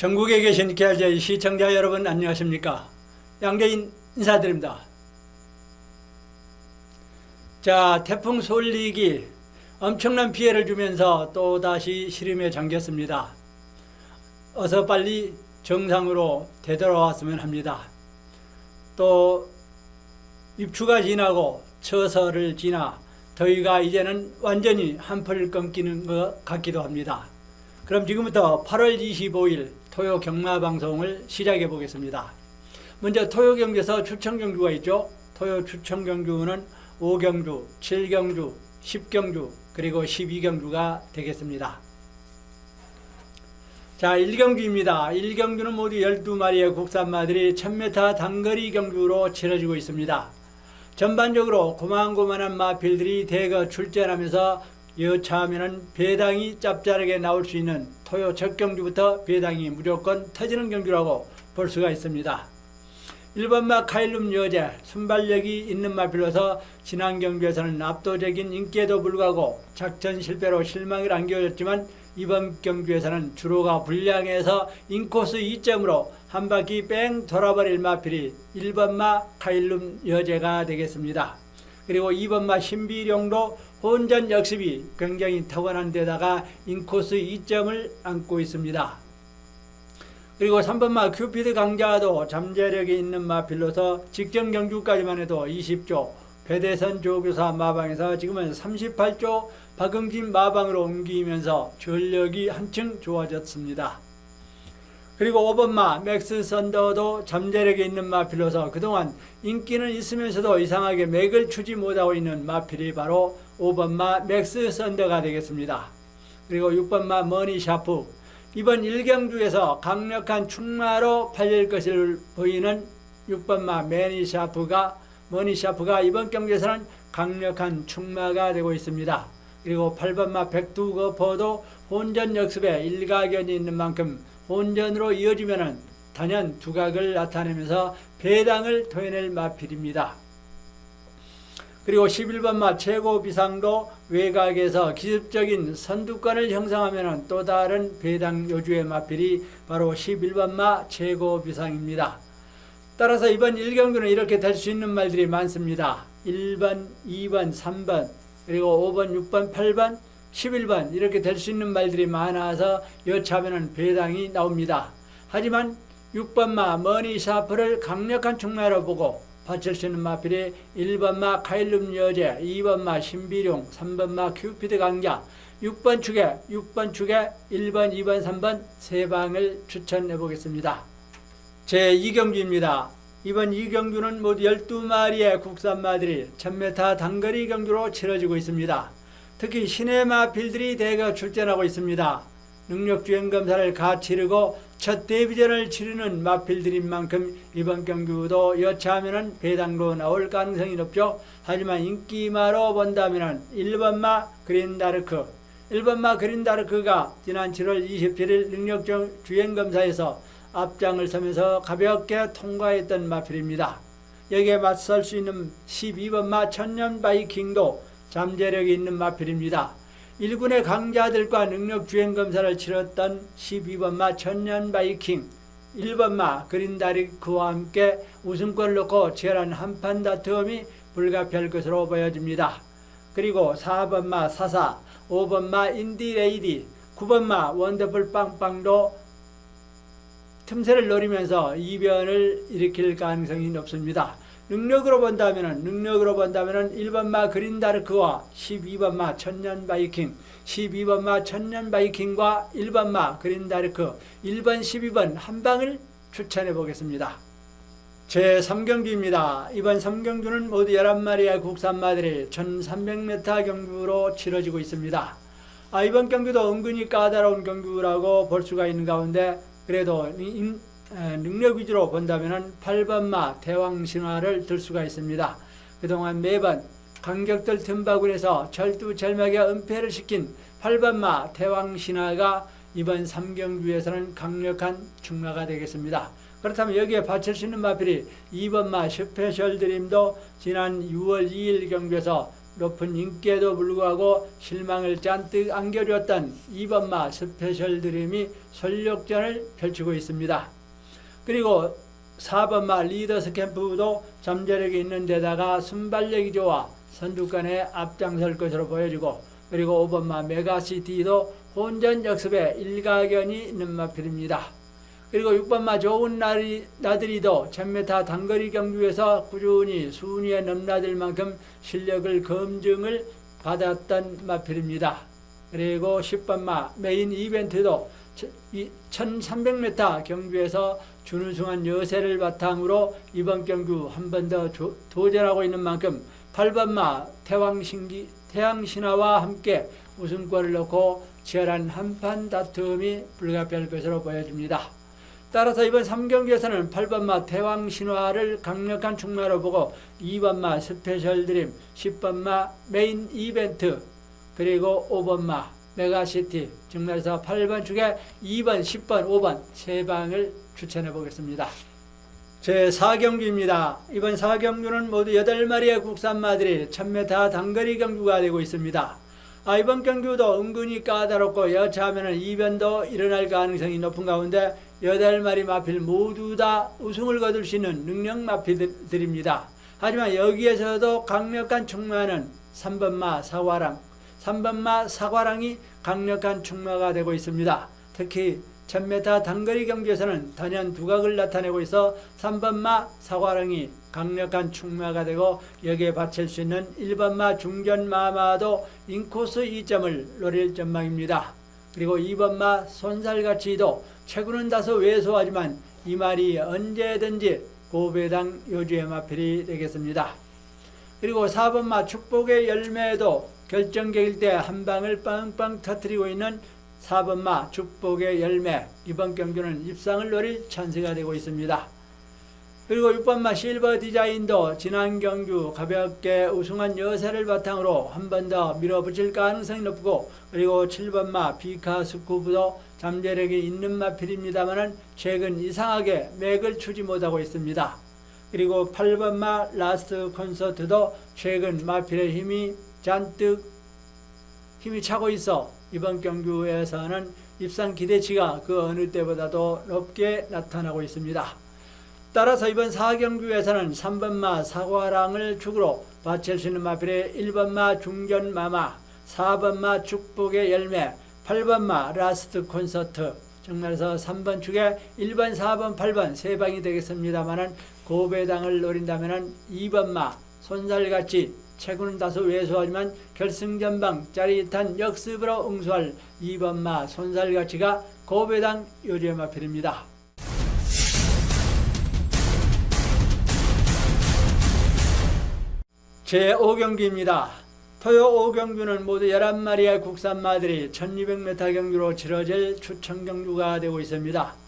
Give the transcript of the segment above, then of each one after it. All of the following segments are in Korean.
전국에 계신 KRJ 시청자 여러분 안녕하십니까? 양재인 인사드립니다. 자, 태풍 솔릭이 엄청난 피해를 주면서 또다시 시름에 잠겼습니다. 어서 빨리 정상으로 되돌아왔으면 합니다. 또 입추가 지나고 처서를 지나 더위가 이제는 완전히 한풀 끊기는 것 같기도 합니다. 그럼 지금부터 8월 25일 토요 경마 방송을 시작해 보겠습니다. 먼저 토요 경주에서 추천 경주가 있죠. 토요 추천 경주는 5경주, 7경주, 10경주, 그리고 12경주가 되겠습니다. 자, 1경주입니다. 1경주는 모두 12마리의 국산마들이 1000m 단거리 경주로 치러지고 있습니다. 전반적으로 고만고만한 마필들이 대거 출전하면서 여차하면 배당이 짭짤하게 나올 수 있는 토요 첫 경주부터 배당이 무조건 터지는 경주라고 볼 수가 있습니다. 1번마 카일룸 여제 순발력이 있는 마필로서 지난 경주에서는 압도적인 인기에도 불구하고 작전 실패로 실망을 안겨줬지만 이번 경주에서는 주로가 불량해서 인코스 2점으로 한 바퀴 뺑 돌아버릴 마필이 1번마 카일룸 여제가 되겠습니다. 그리고 2번마 신비룡도 혼전 역습이 굉장히 타고난 데다가 인코스 2점을 안고 있습니다. 그리고 3번마 큐피드 강자도 잠재력이 있는 마필로서 직전 경주까지만 해도 20조 배대선 조교사 마방에서 지금은 38조 박응진 마방으로 옮기면서 전력이 한층 좋아졌습니다. 그리고 5번마 맥스 썬더도 잠재력이 있는 마필로서 그동안 인기는 있으면서도 이상하게 맥을 추지 못하고 있는 마필이 바로 5번마 맥스 썬더가 되겠습니다. 그리고 6번마 머니 샤프 이번 1경주에서 강력한 충마로 팔릴 것을 보이는 6번마 매니 샤프가 머니 샤프가 이번 경주에서는 강력한 충마가 되고 있습니다. 그리고 8번마 백두거포도 혼전 역습에 일가견이 있는 만큼 혼전으로 이어지면은 단연 두각을 나타내면서 배당을 토해낼 마필입니다. 그리고 11번 마 최고 비상도 외곽에서 기습적인 선두권을 형성하면 또 다른 배당 요주의 마필이 바로 11번 마 최고 비상입니다. 따라서 이번 1경주는 이렇게 될 수 있는 말들이 많습니다. 1번, 2번, 3번, 그리고 5번, 6번, 8번, 11번 이렇게 될 수 있는 말들이 많아서 여차하면 배당이 나옵니다. 하지만 6번마 머니 샤프를 강력한 충마로 보고 있는 마필이 1번마 카일룸 여제, 2번마 신비룡, 3번마 큐피드 강자, 6번 축에 6번 축에 1번, 2번, 3번 세 방을 추천해 보겠습니다. 제 2경주입니다. 이번 2경주는 모두 12마리의 국산마들이 1000m 단거리 경주로 치러지고 있습니다. 특히 시내 마필들이 대거 출전하고 있습니다. 능력주행 검사를 가 치르고 첫 데뷔전을 치르는 마필들인 만큼 이번 경주도 여차하면 배당로 나올 가능성이 높죠. 하지만 인기마로 본다면 1번마 그린다르크 1번마 그린다르크가 지난 7월 27일 능력주행 검사에서 앞장을 서면서 가볍게 통과했던 마필입니다. 여기에 맞설 수 있는 12번마 천년 바이킹도 잠재력이 있는 마필입니다. 1군의 강자들과 능력 주행 검사를 치렀던 12번마 천년 바이킹, 1번마 그린다리크와 함께 우승권을 놓고 치열한 한판 다툼이 불가피할 것으로 보여집니다. 그리고 4번마 사사, 5번마 인디레이디, 9번마 원더풀 빵빵도 틈새를 노리면서 이변을 일으킬 가능성이 높습니다. 능력으로 본다면은 능력으로 본다면은 1번마 그린다르크와 12번마 천년 바이킹, 12번마 천년 바이킹과 1번마 그린다르크, 1번 12번 한 방을 추천해 보겠습니다. 제 3경주입니다. 이번 3경주는 모두 11마리의 국산마들이 1300m 경주로 치러지고 있습니다. 아, 이번 경주도 은근히 까다로운 경주라고 볼 수가 있는 가운데 그래도 능력 위주로 본다면 8번마 대왕신화를 들 수가 있습니다. 그동안 매번 간격들 틈바구니에서 절두절명의 은폐를 시킨 8번마 대왕신화가 이번 3경주에서는 강력한 충마가 되겠습니다. 그렇다면 여기에 받칠 수 있는 마필이 2번마 스페셜 드림도 지난 6월 2일 경주에서 높은 인기에도 불구하고 실망을 잔뜩 안겨주었던 2번마 스페셜 드림이 솔력전을 펼치고 있습니다. 그리고 4번마 리더스 캠프도 잠재력이 있는 데다가 순발력이 좋아 선두권에 앞장설 것으로 보여지고 그리고 5번마 메가시티도 혼전 역습에 일가견이 있는 마필입니다. 그리고 6번마 좋은 나리, 나들이도 1000m 단거리 경주에서 꾸준히 순위에 넘나들 만큼 실력을 검증을 받았던 마필입니다. 그리고 10번마 메인 이벤트도 1300m 경주에서 준우승한 여세를 바탕으로 이번 경주 한 번 더 도전하고 있는 만큼 8번마 태왕신기, 태양신화와 함께 우승권을 놓고 치열한 한판 다툼이 불가피할 것으로 보여집니다. 따라서 이번 3경기에서는 8번마 태왕신화를 강력한 충마로 보고 2번마 스페셜 드림, 10번마 메인 이벤트, 그리고 5번마 메가시티, 즉 말해서 8번 축에 2번, 10번, 5번 세 방을 추천해 보겠습니다. 제 4경주입니다. 이번 4경주는 모두 8마리의 국산마들이 1000m 단거리 경주가 되고 있습니다. 아, 이번 경주도 은근히 까다롭고 여차하면 이변도 일어날 가능성이 높은 가운데 8마리 마필 모두 다 우승을 거둘 수 있는 능력 마필들입니다. 하지만 여기에서도 강력한 충마는 3번마 사과랑, 3번마 사과랑이 강력한 충마가 되고 있습니다. 특히 1000m 단거리 경기에서는 단연 두각을 나타내고 있어 3번마 사과랑이 강력한 충마가 되고 여기에 받칠 수 있는 1번마 중전마마도 인코스 2점을 노릴 전망입니다. 그리고 2번마 손살가치도 체구는 다소 왜소하지만 이 말이 언제든지 고배당 요주의 마필이 되겠습니다. 그리고 4번마 축복의 열매도 결정적일 때 한 방을 빵빵 터뜨리고 있는 4번마 축복의 열매 이번 경주는 입상을 노릴 찬스가 되고 있습니다. 그리고 6번마 실버 디자인도 지난 경주 가볍게 우승한 여세를 바탕으로 한 번 더 밀어붙일 가능성이 높고 그리고 7번마 비카 스쿠브도 잠재력이 있는 마필입니다만은 최근 이상하게 맥을 추지 못하고 있습니다. 그리고 8번마 라스트 콘서트도 최근 마필의 힘이 잔뜩 힘이 차고 있어 이번 경주에서는 입상 기대치가 그 어느 때보다도 높게 나타나고 있습니다. 따라서 이번 4경주에서는 3번마 사과랑을 축으로 바칠 수 있는 마필의 1번마 중전마마, 4번마 축복의 열매, 8번마 라스트 콘서트, 정말에서 3번 축에 1번, 4번, 8번 세 방이 되겠습니다만은 고배당을 노린다면은 2번마 손살같이 체구는 다소 왜소하지만 결승전방 짜릿한 역습으로 응수할 2번마 손살가치가 고배당 요리의 마필입니다. 제5경기입니다. 토요 5경주는 모두 11마리의 국산마들이 1200m 경주로 치러질 추천 경주가 되고 있습니다.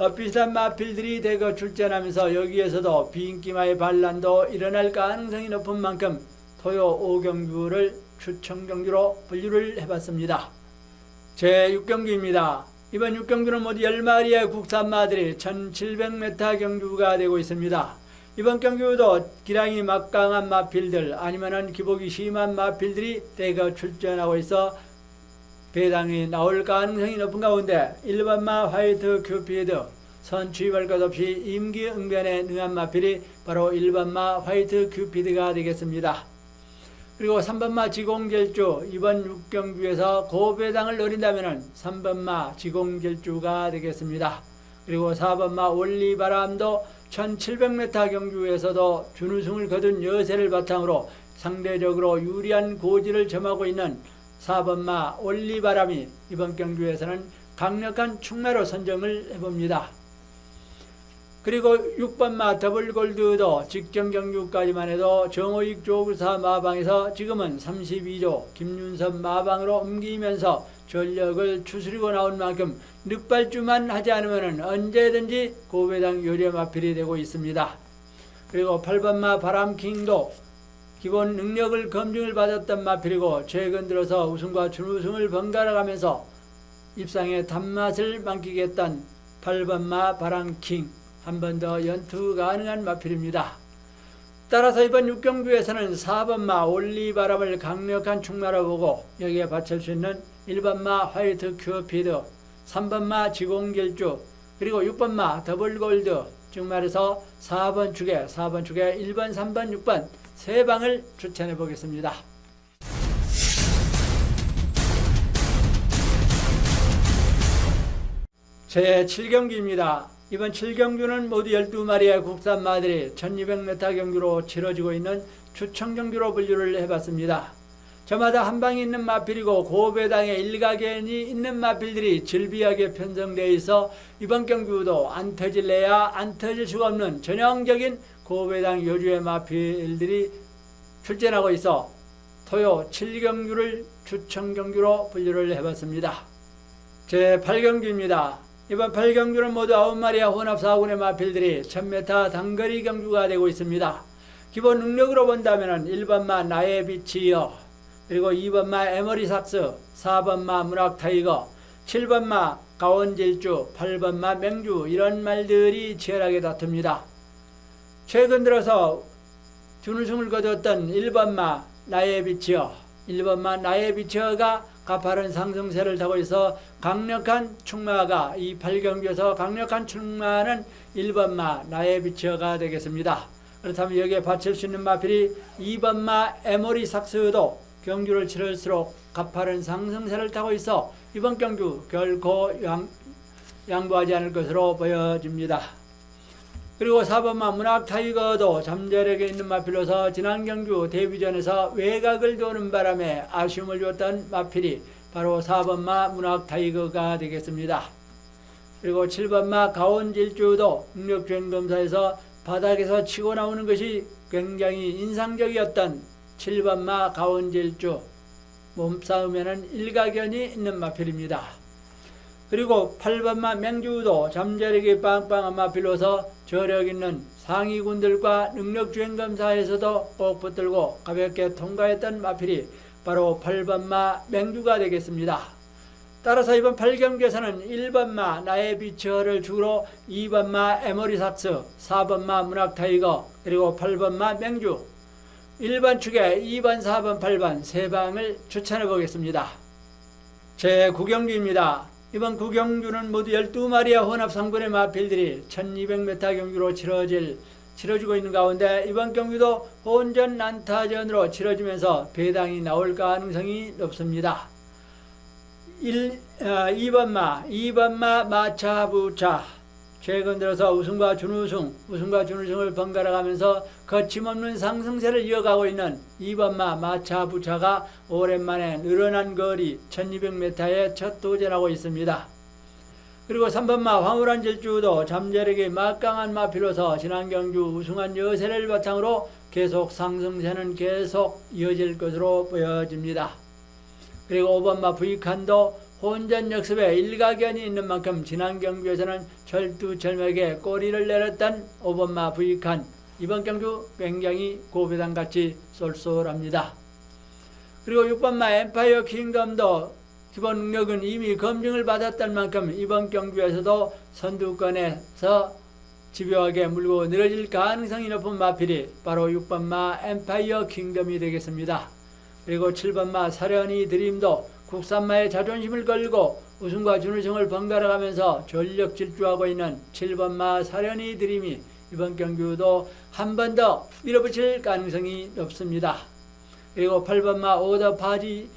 어, 비슷한 마필들이 대거 출전하면서 여기에서도 비인기마의 반란도 일어날 가능성이 높은 만큼 토요 5경주를 추천 경주로 분류를 해봤습니다. 제6경주입니다. 이번 6경주는 모두 10마리의 국산마들이 1700m 경주가 되고 있습니다. 이번 경주도 기량이 막강한 마필들 아니면은 기복이 심한 마필들이 대거 출전하고 있어 배당이 나올 가능성이 높은 가운데 1번마 화이트 큐피드 선취할 것 없이 임기응변에 능한 마필이 바로 1번마 화이트 큐피드가 되겠습니다. 그리고 3번마 지공jel주 이번 6경주에서 고배당을 노린다면 3번마 지공jel주가 되겠습니다. 그리고 4번마 올리바람도 1700m 경주에서도 준우승을 거둔 여세를 바탕으로 상대적으로 유리한 고지를 점하고 있는 4번마 올리바람이 이번 경주에서는 강력한 충매로 선정을 해봅니다. 그리고 6번마 더블골드도 직전 경주까지만 해도 정호익 조구사 마방에서 지금은 32조 김윤선 마방으로 옮기면서 전력을 추스리고 나온 만큼 늑발주만 하지 않으면 언제든지 고배당 요리의 마필이 되고 있습니다. 그리고 8번마 바람킹도 기본 능력을 검증을 받았던 마필이고 최근 들어서 우승과 준우승을 번갈아 가면서 입상의 단맛을 만끽했던 8번마 바람킹 한 번 더 연투 가능한 마필입니다. 따라서 이번 육경주에서는 4번마 올리바람을 강력한 충마로 보고 여기에 받칠 수 있는 1번마 화이트 큐피드, 3번마 지공길주, 그리고 6번마 더블골드, 즉 말해서 4번 축에 4번 축에 1번, 3번, 6번 세 방을 추천해 보겠습니다. 제 7경기입니다. 이번 7경주는 모두 12마리의 국산 마들이 1200m 경주로 치러지고 있는 추천 경주로 분류를 해봤습니다. 저마다 한 방이 있는 마필이고 고배당에 일가견이 있는 마필들이 질비하게 편성되어 있어 이번 경주도 안 터질래야 안 터질 수가 없는 전형적인 고배당 요주의 마필들이 출전하고 있어 토요 7경주를 추천 경주로 분류를 해봤습니다. 제 8경주입니다. 이번 8경주는 모두 9마리의 혼합 4군의 마필들이 1000m 단거리 경주가 되고 있습니다. 기본 능력으로 본다면 1번마 나의 빛이여 그리고 2번마 에머리 삭스 4번마 문학 타이거 7번마 가원질주 8번마 맹주 이런 말들이 치열하게 다툽니다. 최근 들어서 준우승을 거뒀던 1번마 나의 빛이여 1번마 나의 빛이여가 가파른 상승세를 타고 있어 강력한 충마가 이 8경기에서 강력한 충마는 1번마 나의 빛이여가 되겠습니다. 그렇다면 여기에 받칠 수 있는 마필이 2번마 에모리 삭스도 경주를 치를수록 가파른 상승세를 타고 있어 이번 경주 결코 양, 양보하지 않을 것으로 보여집니다. 그리고 4번마 문학 타이거도 잠재력에 있는 마필로서 지난 경주 데뷔전에서 외곽을 도는 바람에 아쉬움을 줬던 마필이 바로 4번마 문학 타이거가 되겠습니다. 그리고 7번마 가온질주도 능력주행 검사에서 바닥에서 치고 나오는 것이 굉장히 인상적이었던 7번마 가온질주 몸싸움에는 일가견이 있는 마필입니다. 그리고 8번마 맹주도 잠재력이 빵빵한 마필로서 저력 있는 상위군들과 능력주행 검사에서도 꼭 붙들고 가볍게 통과했던 마필이 바로 8번마 맹주가 되겠습니다. 따라서 이번 8경기에서는 1번마 나의 비처를 주로 2번마 에머리삭스, 4번마 문학타이거, 그리고 8번마 맹주, 1번 축에 2번, 4번, 8번 세 방을 추천해 보겠습니다. 제 9경기입니다. 이번 9경주는 모두 12마리의 혼합 상군의 마필들이 1200m 경주로 치러질 치러지고 있는 가운데 이번 경기도 혼전 난타전으로 치러지면서 배당이 나올 가능성이 높습니다. 1, 어, 2번마, 2번마 마차부차 최근 들어서 우승과 준우승, 우승과 준우승을 번갈아 가면서 거침없는 상승세를 이어가고 있는 2번마 마차 부차가 오랜만에 늘어난 거리 1200m에 첫 도전하고 있습니다. 그리고 3번마 황홀한 질주도 잠재력이 막강한 마필로서 지난 경주 우승한 여세를 바탕으로 계속 상승세는 계속 이어질 것으로 보여집니다. 그리고 5번마 부익한도 혼전 역습에 일가견이 있는 만큼 지난 경주에서는 절두절명하게 꼬리를 내렸던 5번마 부익한 이번 경주 굉장히 고배당같이 쏠쏠합니다. 그리고 6번마 엠파이어 킹덤도 기본 능력은 이미 검증을 받았던 만큼 이번 경주에서도 선두권에서 집요하게 물고 늘어질 가능성이 높은 마필이 바로 6번마 엠파이어 킹덤이 되겠습니다. 그리고 7번마 사련이 드림도 국산마의 자존심을 걸고 우승과 준우승을 번갈아 가면서 전력 질주하고 있는 7번마 사련이 드림이 이번 경주도 한 번 더 밀어붙일 가능성이 높습니다. 그리고 8번마 오더 파지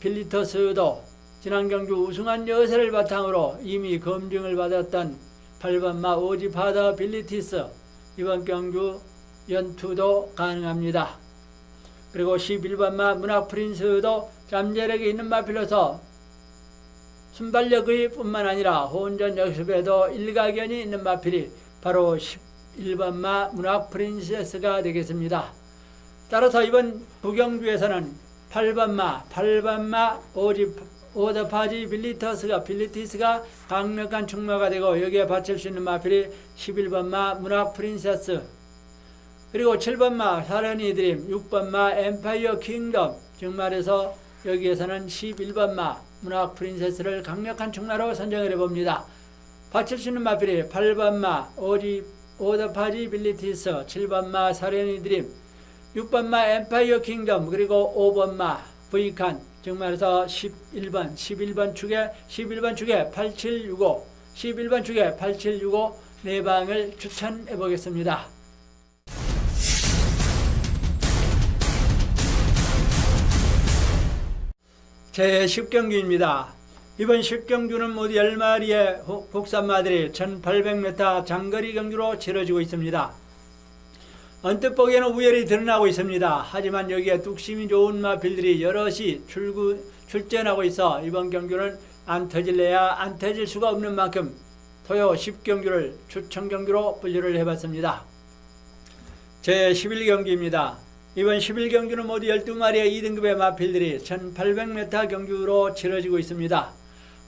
빌리터스도 지난 경주 우승한 여세를 바탕으로 이미 검증을 받았던 8번마 오지파더 빌리티스 이번 경주 연투도 가능합니다. 그리고 11번마 문학 프린스도 잠재력이 있는 마필로서 순발력의 뿐만 아니라 혼전 역습에도 일가견이 있는 마필이 바로 11번마 문학 프린세스가 되겠습니다. 따라서 이번 부경주에서는 8번마, 8번마 오지 오더파지 빌리터스가 빌리티스가 강력한 충마가 되고 여기에 받칠 수 있는 마필이 11번마 문학 프린세스 그리고 7번마 사련이 드림 6번마 엠파이어 킹덤 즉 말해서 여기에서는 11번마 문학 프린세스를 강력한 충마로 선정을 해봅니다. 받칠 수 있는 마필이 8번마 오지 오더파지 빌리티스 7번마 사련이 드림 6번마 엠파이어 킹덤 그리고 5번마 브이칸 즉 말해서 11번 11번 축에 11번 축에 8765 11번 축에 8765 네 방을 추천해 보겠습니다. 제 10경기입니다. 이번 10경주는 모두 10마리의 국산마들이 1800m 장거리 경주로 치러지고 있습니다. 언뜻 보기에는 우열이 드러나고 있습니다. 하지만 여기에 뚝심이 좋은 마필들이 여럿이 출구, 출전하고 있어 이번 경주는 안 터질래야 안 터질 수가 없는 만큼 토요 10경주를 추천 경주로 분류를 해봤습니다. 제 11경기입니다. 이번 11경주는 모두 12마리의 2등급의 마필들이 1800m 경주로 치러지고 있습니다.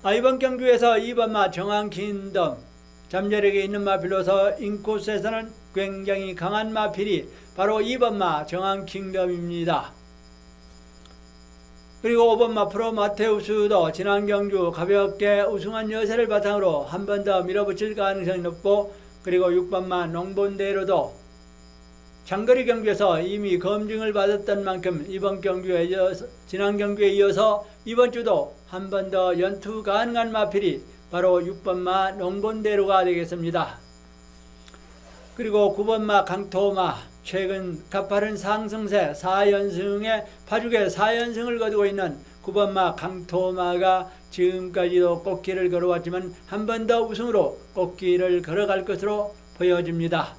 아, 이번 경주에서 2번마 정한킨덤 잠재력에 있는 마필로서 인코스에서는 굉장히 강한 마필이 바로 2번마 정한킹덤입니다. 그리고 5번마 프로 마테우스도 지난 경주 가볍게 우승한 여세를 바탕으로 한 번 더 밀어붙일 가능성이 높고 그리고 6번마 농본대로도 장거리 경주에서 이미 검증을 받았던 만큼 이번 경주에 이어서 지난 경주에 이어서 이번 주도 한 번 더 연투 가능한 마필이 바로 6번마 농본대로가 되겠습니다. 그리고 9번마 강토마 최근 가파른 상승세 4연승에 파죽에 4연승을 거두고 있는 9번마 강토마가 지금까지도 꽃길을 걸어왔지만 한 번 더 우승으로 꽃길을 걸어갈 것으로 보여집니다.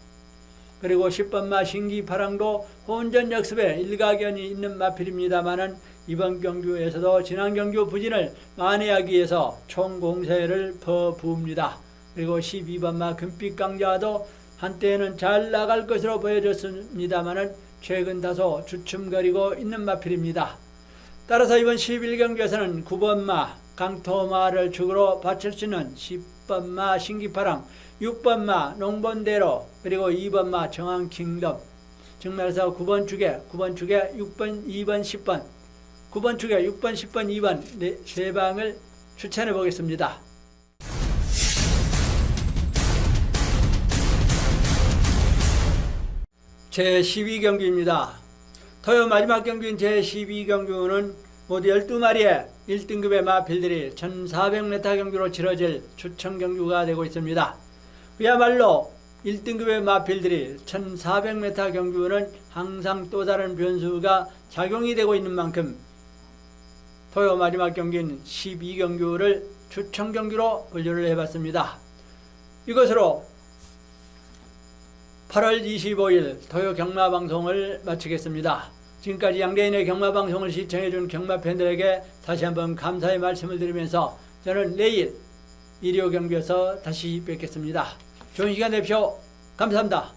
그리고 10번마 신기파랑도 혼전 역습에 일가견이 있는 마필입니다만은 이번 경주에서도 지난 경주 부진을 만회하기 위해서 총공세를 퍼부읍니다. 그리고 12번마 금빛강자도 한때는 잘 나갈 것으로 보여졌습니다만은 최근 다소 주춤거리고 있는 마필입니다. 따라서 이번 11경주에서는 9번마 강토마를 축으로 바칠 수 있는 10번마 신기파랑 6번마 농본대로 그리고 2번마 정한킹덤 즉 말해서 9번 축에 9번 축에 6번 2번 10번 9번 축에 6번 10번 2번 네, 세 방을 추천해 보겠습니다. 제 12경기입니다. 토요 마지막 경기인 제 12경주는 모두 12마리의 1등급의 마필들이 1400m 경주로 치러질 추천 경주가 되고 있습니다. 그야말로 1등급의 마필들이 1400m 경주는 항상 또 다른 변수가 작용이 되고 있는 만큼 토요 마지막 경기인 12경주를 추천 경주로 분류를 해봤습니다. 이것으로 8월 25일 토요 경마 방송을 마치겠습니다. 지금까지 양대인의 경마 방송을 시청해준 경마 팬들에게 다시 한번 감사의 말씀을 드리면서 저는 내일 일요 경기에서 다시 뵙겠습니다. 좋은 시간 되십시오. 감사합니다.